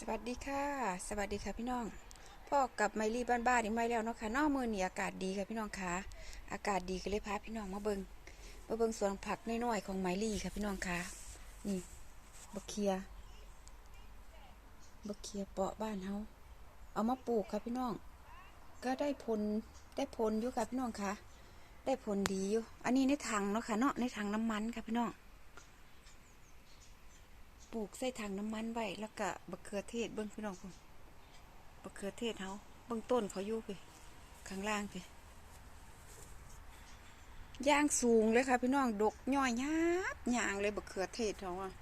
สวัสดีค่ะ สวัสดีค่ะพี่น้องพ่อกับไมลี่บ้านๆอีกไม่แล้วเนาะค่ะนอกมือนี่อากาศดีค่ะพี่น้องค่ะอากาศดีก็เลยพาพี่น้องมาเบิงมาเบิงสวนผักน้อยๆของไมลี่ค่ะพี่น้องค่ะนี่บักเคียบักเคียเปาะบ้านเฮาเอามาปลูกค่ะพี่น้อง ก็ได้ผลได้ผลอยู่ค่ะพี่น้องค่ะได้ผลดีอยู่อันนี้ในถังเนาะค่ะเนาะในถังน้ำมันค่ะพี่น้อง ปลูกใส่ถังน้ำมันไว้แล้วก็บักเขือเทศเบิ้งพี่น้องคุณบักเขือเทศเฮาเบิ้องต้นเขาอยู่ไปข้างล่างไปย่างสูงเลยค่ะพี่น้องดกย่อยยับย่างเลยบักเขือเทศเขาอะ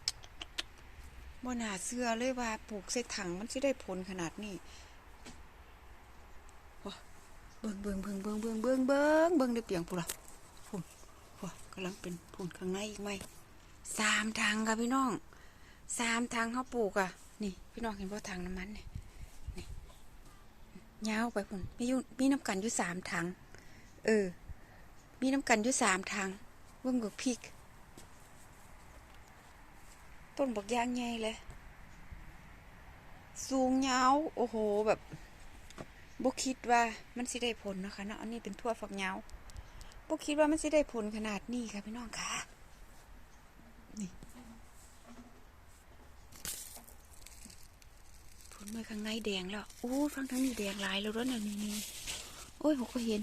บ่น่าเชื่อเลยว่าปลูกใส่ถังมันสิได้ผลขนาดนี้เบิ้งเบิ้งเบิ้งเบิ้งเบิ้งเบิ้งเบิ้งเบิ้งได้เปียงปุ่นละพุ่นว้ากำลังเป็นพุ่นข้างในอีกไหมสามทางค่ะพี่น้อง สามทางเขาปลูกอะ นี่ พี่น้องเห็นว่าทางน้ำมันเนี่ยนี่ยาวไปพุ่นมีอยู่มีน้ำกันอยู่สามทางเออ มีน้ำกันอยู่สามทางเบิ่งบักพริก ต้นบักยางใหญ่เลย สูงยาว โอ้โหแบบบ่คิดว่ามันสิได้ผลนะคะเนาะอันนี้เป็นทั่วฝักยาวบ่คิดว่ามันสิได้ผลขนาดนี้ค่ะพี่น้องค่ะนี่ ผลเมื่อข้างในแดงแล้วโอ้ฟังทั้งนี้แดงลายแล้วด้วยนะนี่นี่โอ้ยผมก็เห็น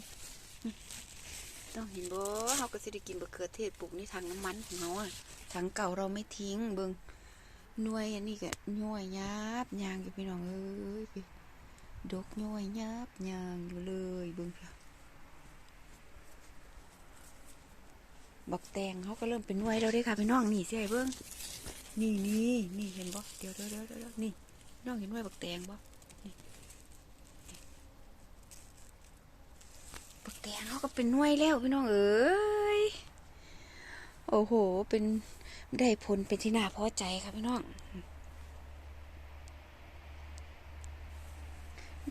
ต้องเห็นบ่เขาก็สิได้กินบะเขือเทศปลูกในถังน้ำมันของเขาอะถังเก่าเราไม่ทิ้งเบิงหน่วยอันนี้ก็น่วยยับยางอยู่พี่น้องเอ้ยไปดกหน่วยยับยางอยู่เลยเบิงเพียบักแตงเขาก็เริ่มเป็นหน่วยแล้วเด้ค่ะพี่น้องนี่สิไอ้เบิ้งนี่นี่นี่เห็นบ่เดี๋ยวเดี๋ยวเดี๋ยวเดี๋ยวนี่ น้องเห็นว่าบักแตงบ่บักแตงเขาก็เป็นน่วยแล้วพี่น้องเอ้ย โอ้โห เป็นได้ผลเป็นที่น่าพอใจค่ะพี่น้อง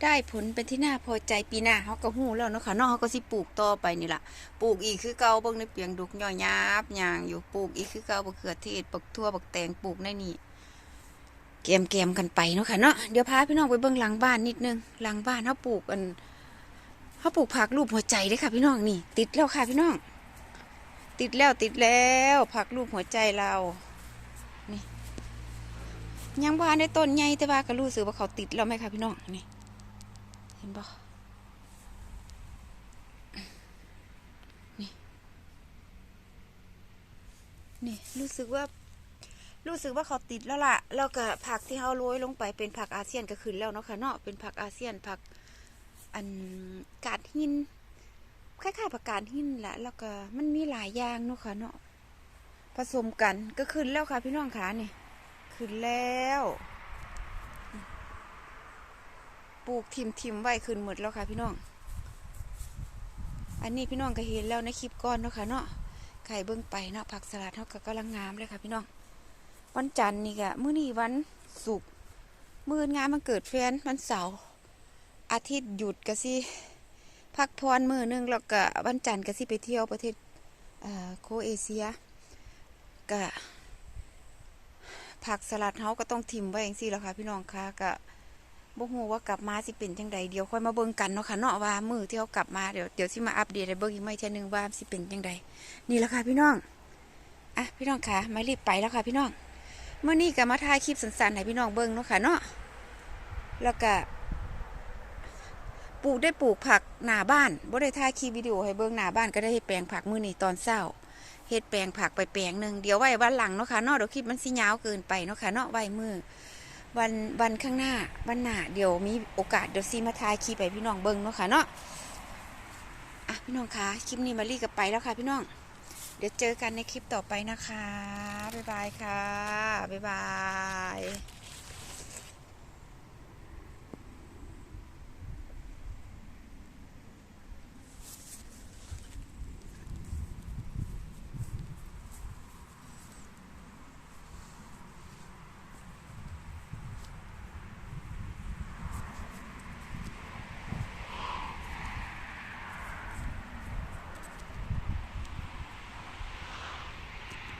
ได้ผลเป็นที่น่าพอใจปีหน้าเขาก็หู้แล้วเนาะค่ะน้องเขาก็สิปลูกต่อไปนี่แหละปลูกอีกคือเก่าเบิ่งในเปียงดุกย่อยยับยางอยู่ปลูกอีกคือเก่าบักเขือเทศบักทั่วบักแตงปลูกในนี่ เกมเกมๆกันไปเนาะค่ะเนาะเดี๋ยวพาพี่น้องไปเบิ่งหลังบ้านนิดนึงหลังบ้านเขาปลูกอันเขาปลูกผักรูปหัวใจเด้ค่ะ พี่น้องนี่ ติดแล้วค่ะพี่น้อง ติดแล้วติดแล้วผักรูปหัวใจเรานี่ยังบ้านได้ต้นใหญ่แต่ว่าก็รู้สึกว่าเขาติดแล้วไหมคะพี่น้องนี่เห็นปะนี่นี่รู้สึกว่า รู้สึกว่าเขาติดแล้วล่ะแล้วก็ผักที่เขาโรยลงไปเป็นผักอาเซียนก็ขึ้นแล้วเนาะค่ะเนาะเป็นผักอาเซียนผักอันกาดหินคล้ายๆผักกาดหินแหละแล้วก็มันมีหลายอย่างเนาะค่ะเนาะผสมกันก็ขึ้นแล้วค่ะ พี่น้องขานี่ขึ้นแล้ว ปลูกทิมทิมๆไว้ขึ้นหมดแล้วค่ะ พี่น้อง อันนี้พี่น้องก็เห็นแล้วในคลิปก่อนเนาะค่ะเนาะไข่เบิ้งไปเนาะผักสลัดเท่ากับกำลังงามเลยค่ะพี่น้อง วันจันทร์นี่กะมื้อนี้วันศุกร์มื้องานมันเกิดแฟนวันเสาร์อาทิตย์หยุดก็สิพักพรมื้อนึงแล้วก็วันจันทร์ก็สิไปเที่ยวประเทศเอ่อโคเอเชียก็ผักสลัดเฮาก็ต้องทิมไว้จังซี่แล้วค่ะ พี่น้องค่ะก็บ่ฮู้ว่ากลับมาสิเป็นจังใดเดี๋ยวค่อยมาเบิ่งกันเนาะค่ะเนาะว่ามื้อที่เฮากลับมาเดี๋ยวเดี๋ยวสิมาอัปเดตให้เบิ่งอีกไม่เทื่อนึงว่าสิเป็นจังใดนี่แหละค่ะพี่น้องอะพี่น้องค่ะไม่รีบไปแล้วค่ะพี่น้อง เมื่อนี้ก็มาถ่ายคลิปสั้นๆให้พี่น้องเบิ่งเนาะค่ะเนาะแล้วก็ปลูกได้ปลูกผักหน้าบ้านบ่ได้ถ่ายคลิปวิดีโอให้เบิ่งหน้าบ้านก็ได้เฮ็ดแปลงผักมื้อนี้ตอนเช้าเฮ็ดแปลงผักไปแปลงหนึ่งเดี๋ยวไว้วันหลังเนาะค่ะเนาะเดี๋ยวคลิปมันสิยาวเกินไปเนาะค่ะเนาะไว้มือวันวันข้างหน้าวันหน้าเดี๋ยวมีโอกาสเดี๋ยวสิมาถ่ายคลิปให้พี่น้องเบิ่งเนาะค่ะเนาะอะพี่น้องคะคลิปนี้มารีกับไปแล้วค่ะพี่น้อง เดี๋ยวเจอกันในคลิปต่อไปนะคะ บ๊ายบายค่ะ บ๊ายบาย